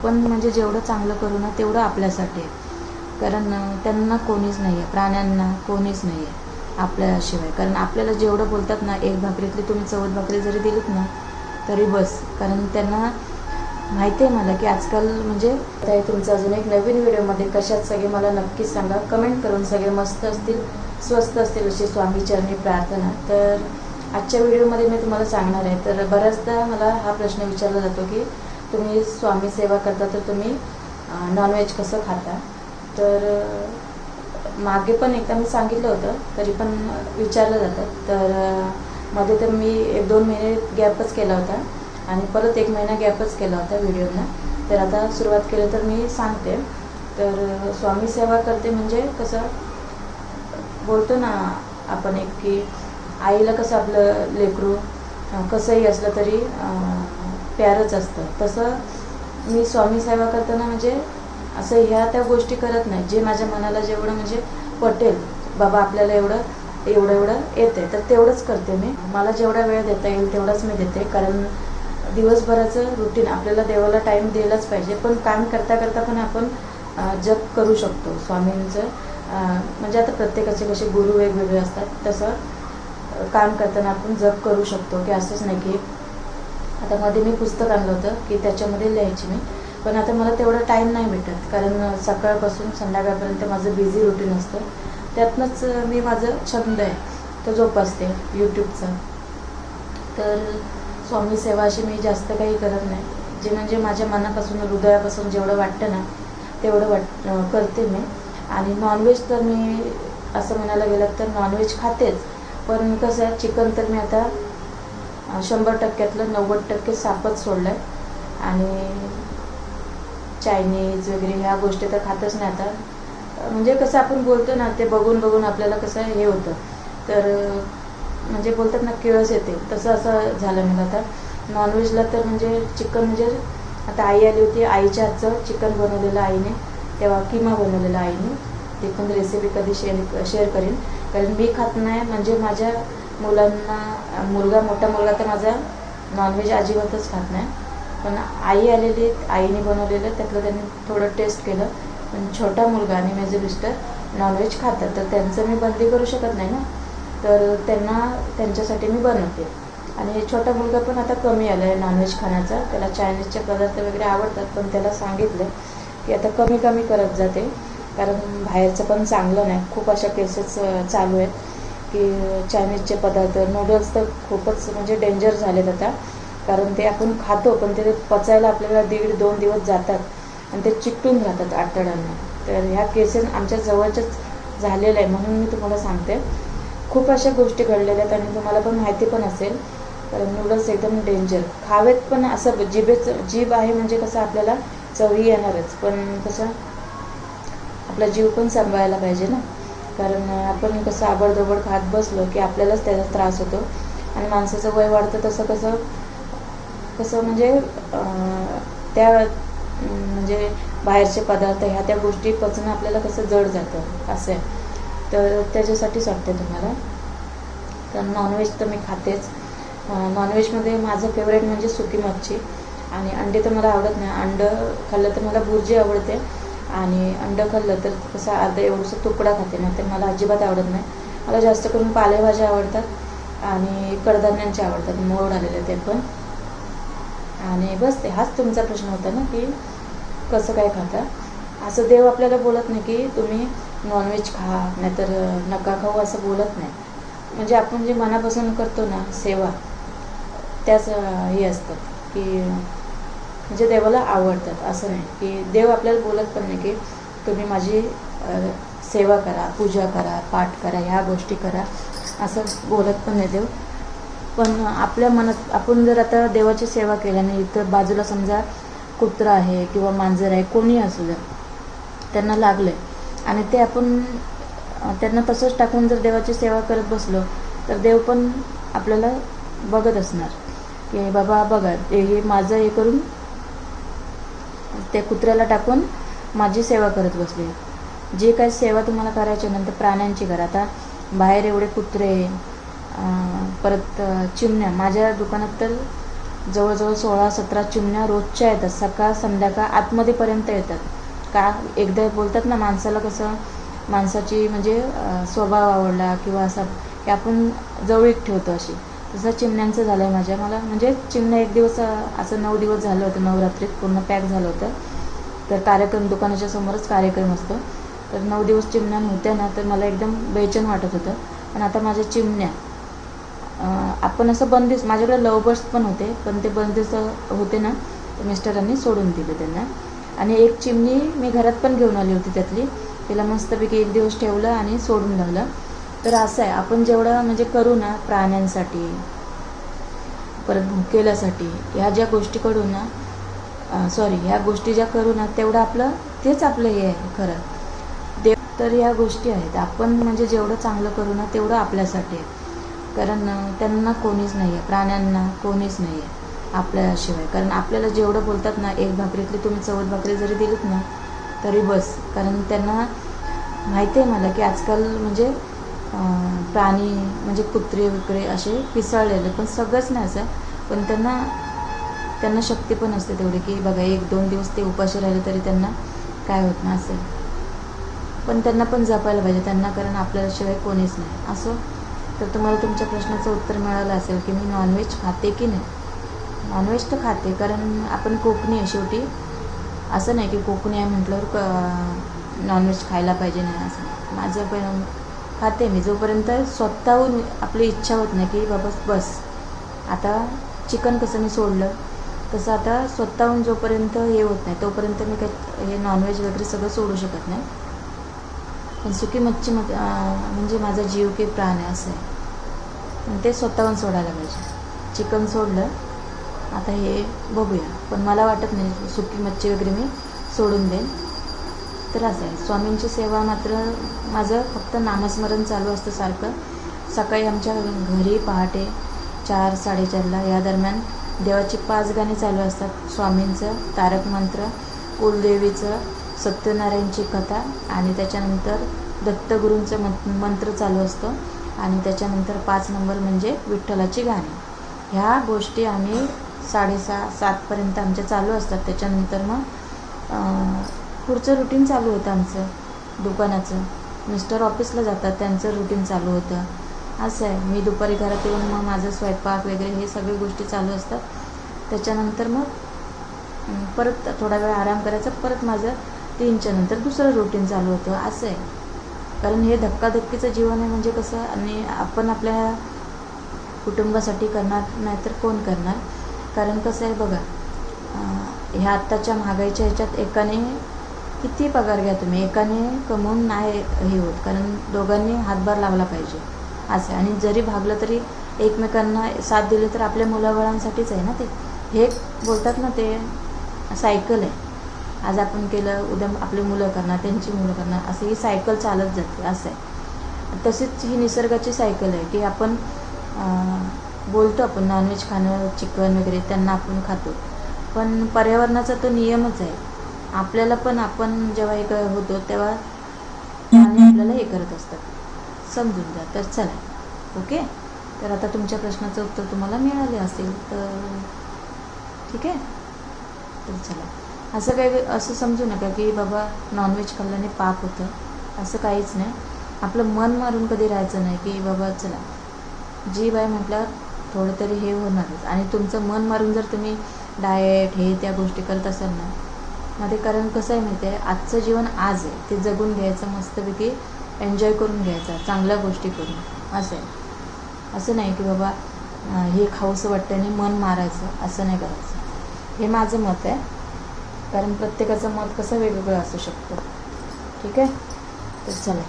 पण म्हणजे जेवढं चांगलं करू ना तेवढं आपल्यासाठी आहे. कारण त्यांना कोणीच नाही आहे प्राण्यांना कोणीच नाही आहे आपल्याशिवाय. कारण आपल्याला जेवढं बोलतात ना एक भाकरीतली तुम्ही चौथ भाकरी जरी दिलीत ना तरी बस. कारण त्यांना माहिती आहे मला की आजकाल म्हणजे आता तुमचं अजून एक नवीन व्हिडिओमध्ये कशात सगळे मला नक्कीच सांगा. कमेंट करून सगळे मस्त असतील स्वस्त असतील अशी स्वामीचरणी प्रार्थना. तर आजच्या व्हिडिओमध्ये मी तुम्हाला सांगणार आहे. तर बऱ्याचदा मला हा प्रश्न विचारला जातो की तुम्ही स्वामी सेवा करता तर तुम्ही नॉनव्हेज कसं खाता? तर मागे पण एकदा मी सांगितलं होतं तरी पण विचारलं जातं. तर मध्ये तर मी एक दोन महिने गॅपच केला होता आणि परत एक महिना गॅपच केला होता व्हिडिओला तर आता सुरुवात केली तर मी सांगते. तर स्वामी सेवा करते म्हणजे कसं बोलतो ना आपण एक की आईला कसं आपलं लेकरू कसंही असलं तरी प्यारच असतं. तसं मी स्वामी सेवा करताना म्हणजे असं ह्या त्या गोष्टी करत नाही. जे माझ्या मनाला जेवढं म्हणजे पटेल बाबा आपल्याला एवढं एवढं एवढं येते तर तेवढंच करते मी. मला जेवढा वेळ देता येईल तेवढाच मी देते. कारण दिवसभराचं रुटीन आपल्याला देवाला टाईम दिलाच पाहिजे. पण काम करता करता पण आपण जग जप करू शकतो स्वामींचं. म्हणजे आता प्रत्येकाचे कसे गुरु वेगवेगळे असतात. तसं काम करताना आपण जप करू शकतो. की असंच नाही की आता मध्ये मी पुस्तक आणलं होतं की त्याच्यामध्ये लिहायची मी. पण आता मला तेवढा टाईम नाही भेटत कारण सकाळपासून संध्याकाळपर्यंत माझं बिझी रुटीन असतं. त्यातनंच मी माझं छंद आहे तो जोपासते यूट्यूबचा तर स्वामी सेवा अशी मी जास्त काही करत नाही. जे म्हणजे माझ्या मनापासून हृदयापासून जेवढं वाटतं ना तेवढं वाट करते मी. आणि नॉनव्हेज तर मी असं म्हणायला गेलं तर नॉनव्हेज खातेच. पण कसं आहे चिकन तर मी आता शंभर टक्क्यातलं नव्वद टक्के सापच सोडलं आहे आणि चायनीज वगैरे ह्या गोष्टी तर खातच नाही आता. म्हणजे कसं आपण बोलतो ना ते बघून बघून आपल्याला कसं हे होतं. तर म्हणजे बोलतात ना किळस येते. तसं असं झालं मला आता. नॉनव्हेजला तर म्हणजे चिकन म्हणजे आता आई आली होती आईच्या हातचं चिकन बनवलेलं आईने. तेव्हा किमा बनवलेलं आईने. ती पण रेसिपी कधी शेअर शेअर करीन. कारण मी खात नाही म्हणजे माझ्या मुलांना मुलगा मोठा मुलगा तर माझा नॉनव्हेज अजिबातच खात नाही. पण आई आलेली आईने बनवलेलं त्यातलं त्यांनी थोडं टेस्ट केलं. पण छोटा मुलगा आणि माझे मिस्टर नॉनव्हेज खातात. तर त्यांचं मी बंदी करू शकत नाही ना. तर त्यांना त्यांच्यासाठी मी बनवते. आणि छोटा मुलगा पण आता कमी आला आहे नॉनव्हेज खाण्याचा. त्याला चायनीजचे पदार्थ वगैरे आवडतात पण त्याला सांगितलं की आता कमी कमी करत जाते. कारण बाहेरचं पण चांगलं नाही. खूप अशा केसेस चालू आहेत. की चायनीजचे पदार्थ. नूडल्स तर खूपच म्हणजे डेंजर झालेत आता. कारण ते आपण खातो पण ते पचायला आपल्याला दीड दोन दिवस जातात. आणि ते चिकटून जातात आठवड्यांना तर ह्या केसेस आमच्या जवळच्याच झालेल्या आहे म्हणून मी तुम्हाला सांगते. खूप अशा गोष्टी घडलेल्या आहेत आणि तुम्हाला पण माहिती पण असेल. कारण नूडल्स एकदम डेंजर खावेत पण असं जिभेचं जीभ आहे म्हणजे कसं आपल्याला चवही येणारच. पण कसं आपला जीव पण सांभाळायला पाहिजे ना. कारण आपण कसं आबडधोबड खात बसलो की आपल्यालाच त्याचा त्रास होतो. आणि माणसाचं वय वाढतं तसं कसं कसं म्हणजे त्या म्हणजे बाहेरचे पदार्थ ह्या त्या गोष्टी पचणं आपल्याला कसं जड जातं असं आहे. तर त्याच्यासाठीच सांगते तुम्हाला. तर नॉनव्हेज तर मी खातेच. नॉनव्हेजमध्ये माझं फेवरेट म्हणजे सुकी मच्छी. आणि अंडे तर मला आवडत नाही. अंडं खाल्लं तर मला भुर्जी आवडते. आणि अंडं खाल्लं तर कसं अर्धा एवढंसं तुकडा खाते ना तर मला अजिबात आवडत नाही. मला जास्त करून पालेभाज्या आवडतात आणि कडधान्यांच्या आवडतात मोड आलेले ते पण. आणि बस ते हाच तुमचा प्रश्न होता ना की कसं काय खाता? असं देव आपल्याला बोलत नाही की तुम्ही नॉनव्हेज खा नाहीतर नका खाऊ असं बोलत नाही. म्हणजे आपण जे मनापासून करतो ना सेवा त्याच हे असतात की म्हणजे देवाला आवडतात. असं नाही की देव आपल्याला बोलत पण नाही की तुम्ही माझी सेवा करा पूजा करा पाठ करा ह्या गोष्टी करा. असं बोलत पण नाही देव. पण आपल्या मनात आपण जर आता देवाची सेवा केल्याने इथं बाजूला समजा कुत्रा आहे किंवा मांजर आहे कोणी असू द्या त्यांना लागलं आहे आणि ते आपण त्यांना तसंच टाकून जर देवाची सेवा करत बसलो तर देव पण आपल्याला बघत असणार. की बाबा बघा हे हे माझं हे करून त्या कुत्र्याला टाकून माझी सेवा करत बसली. जी काही सेवा तुम्हाला करायची नंतर प्राण्यांची करा. आता बाहेर एवढे कुत्रे परत चिमण्या. माझ्या दुकानात तर जवळजवळ सोळा सतरा चिमण्या रोजच्या येतात. सकाळ संध्याकाळ आतमध्येपर्यंत येतात. का एकदा बोलतात ना माणसाला कसं माणसाची म्हणजे स्वभाव आवडला किंवा असा की आपण जवळीक ठेवतो अशी. तसं चिमण्यांचं झालं आहे माझ्या. मला म्हणजे चिमण्या एक दिवस असं नऊ दिवस झालं होतं नवरात्रीत पूर्ण पॅक झालं होतं. तर कार्यक्रम दुकानाच्या समोरच कार्यक्रम असतो. तर नऊ दिवस चिमण्या नव्हत्या ना तर मला एकदम बेचन वाटत होतं. पण आता माझ्या चिमण्या आपण असं बंदिस्त माझ्याकडे लवबर्स पण होते पण ते बंदिस्त होते ना तर मिस्टरांनी सोडून दिले त्यांना. आणि एक चिमणी मी घरात पण घेऊन आली होती त्यातली. तिला मस्तपैकी एक दिवस ठेवलं आणि सोडून लावलं. तर असं आहे आपण जेवढं म्हणजे करू ना प्राण्यांसाठी परत भुकेल्यासाठी ह्या ज्या गोष्टी करू ना सॉरी ह्या गोष्टी ज्या करू ना तेवढं आपलं तेच आपलं हे आहे खरं. देव तर ह्या गोष्टी आहेत. आपण म्हणजे जेवढं चांगलं करू ना तेवढं आपल्यासाठी आहे. कारण त्यांना कोणीच नाही आहे. प्राण्यांना कोणीच नाही आहे आपल्याशिवाय. कारण आपल्याला जेवढं बोलतात ना एक भाकरीतली तुम्ही चवत भाकरी जरी दिलीत ना तरी बस. कारण त्यांना माहिती आहे मला की आजकाल म्हणजे प्राणी म्हणजे कुत्रे विकरे असे पिसाळलेले पण सगळंच नाही असं. पण त्यांना त्यांना शक्ती पण असते तेवढी की बघा एक दोन दिवस ते उपाशी राहिले तरी त्यांना काय होत ना असेल पण त्यांना पण जपायला पाहिजे त्यांना कारण आपल्याशिवाय कोणीच नाही. असो? तर तुम्हाला तुमच्या प्रश्नाचं उत्तर मिळालं असेल की मी नॉनव्हेज खाते की नाही? नॉनव्हेज तर खाते कारण आपण कोकणी आहे शेवटी. असं नाही की कोकणी आहे म्हटल्यावर क नॉनव्हेज खायला पाहिजे नाही असं. माझं पण खाते मी. जोपर्यंत स्वतःहून आपली इच्छा होत नाही की बाबा बस आता चिकन कसं मी सोडलं तसं आता स्वतःहून जोपर्यंत हे होत नाही तोपर्यंत मी काही हे नॉनव्हेज वगैरे सगळं सोडू शकत नाही. पण सुकी मच्छी मग म्हणजे माझा जीव की प्राण आहे असं आहे. पण ते स्वतःहून सोडायला पाहिजे. चिकन सोडलं आता हे बघूया. पण मला वाटत नाही सुकी मच्छी वगैरे मी सोडून देईन. तर असं आहे. स्वामींची सेवा मात्र माझं फक्त नामस्मरण चालू असतं सारखं. सकाळी आमच्या घरी पहाटे चार साडेचारला या दरम्यान देवाची पाच गाणी चालू असतात. स्वामींचं तारक मंत्र कुलदेवीचं सत्यनारायणची कथा आणि त्याच्यानंतर दत्तगुरूंचं मं मंत्र चालू असतं आणि त्याच्यानंतर पाच नंबर म्हणजे विठ्ठलाची गाणी. ह्या गोष्टी आम्ही साडेसहा सातपर्यंत आमच्या चालू असतात. त्याच्यानंतर मग पुढचं रुटीन चालू होतं आमचं दुकानाचं. मिस्टर ऑफिसला जातात त्यांचं रुटीन चालू होतं. असं आहे. मी दुपारी घरात येऊन मग माझं स्वयंपाक वगैरे हे सगळ्या गोष्टी चालू असतात. त्याच्यानंतर मग परत थोडा वेळ आराम करायचा. परत माझं तीनच्या नंतर दुसरं रुटीन चालू होतं. असं आहे. कारण हे धक्काधक्कीचं जीवन आहे म्हणजे कसं आणि आपण आपल्या कुटुंबासाठी करणार नाही तर कोण करणार? कारण कसं आहे बघा ह्या आत्ताच्या महागाईच्या ह्याच्यात एकाने किती पगार घ्या तुम्ही? एकाने कमवून नाही हे होत. कारण दोघांनी हातभार लावला पाहिजे. असं. आहे. आणि जरी भागलं तरी एकमेकांना साथ दिली तर आपल्या मुलाबाळांसाठीच आहे ना ते? हे बोलतात ना ते सायकल आहे. आज आपण केलं उद्या आपली मुलं करणार त्यांची मुलं करणार. असं ही सायकल चालत जाते. असं. आहे तशीच ही निसर्गाची सायकल आहे की आपण बोलतो आपण नॉनव्हेज खाणं चिकन वगैरे त्यांना आपण खातो. पण पर्यावरणाचा तो नियमच आहे. आपल्याला पण आपण जेव्हा एक होतो तेव्हा प्राणी आपल्याला हे करत असतात. समजून जा तर चला. ओके? तर आता तुमच्या प्रश्नाचं उत्तर तुम्हाला मिळाले असेल तर ठीक आहे? तर चला. असं काही असं समजू नका की बाबा नॉनव्हेज खाल्ल्याने पाप होतं. असं काहीच नाही. आपलं मन मारून कधी राहायचं नाही की बाबा चला. जीव आहे म्हटल्यावर थोडं तरी हे होणारच. आणि तुमचं मन मारून जर तुम्ही डाएट हे त्या गोष्टी करत असाल ना मध्ये. कारण कसं आहे माहिती आहे आजचं जीवन आज आहे. ते जगून घ्यायचं मस्तपैकी एन्जॉय करून घ्यायचा चांगल्या गोष्टी करून. असं आहे. असं नाही की बाबा हे खाऊसं वाटतं आणि मन मारायचं. असं नाही करायचं. हे माझं मत आहे. कारण प्रत्येकाचं मत कसं वेगवेगळं असू शकतं. ठीक आहे? तर चला.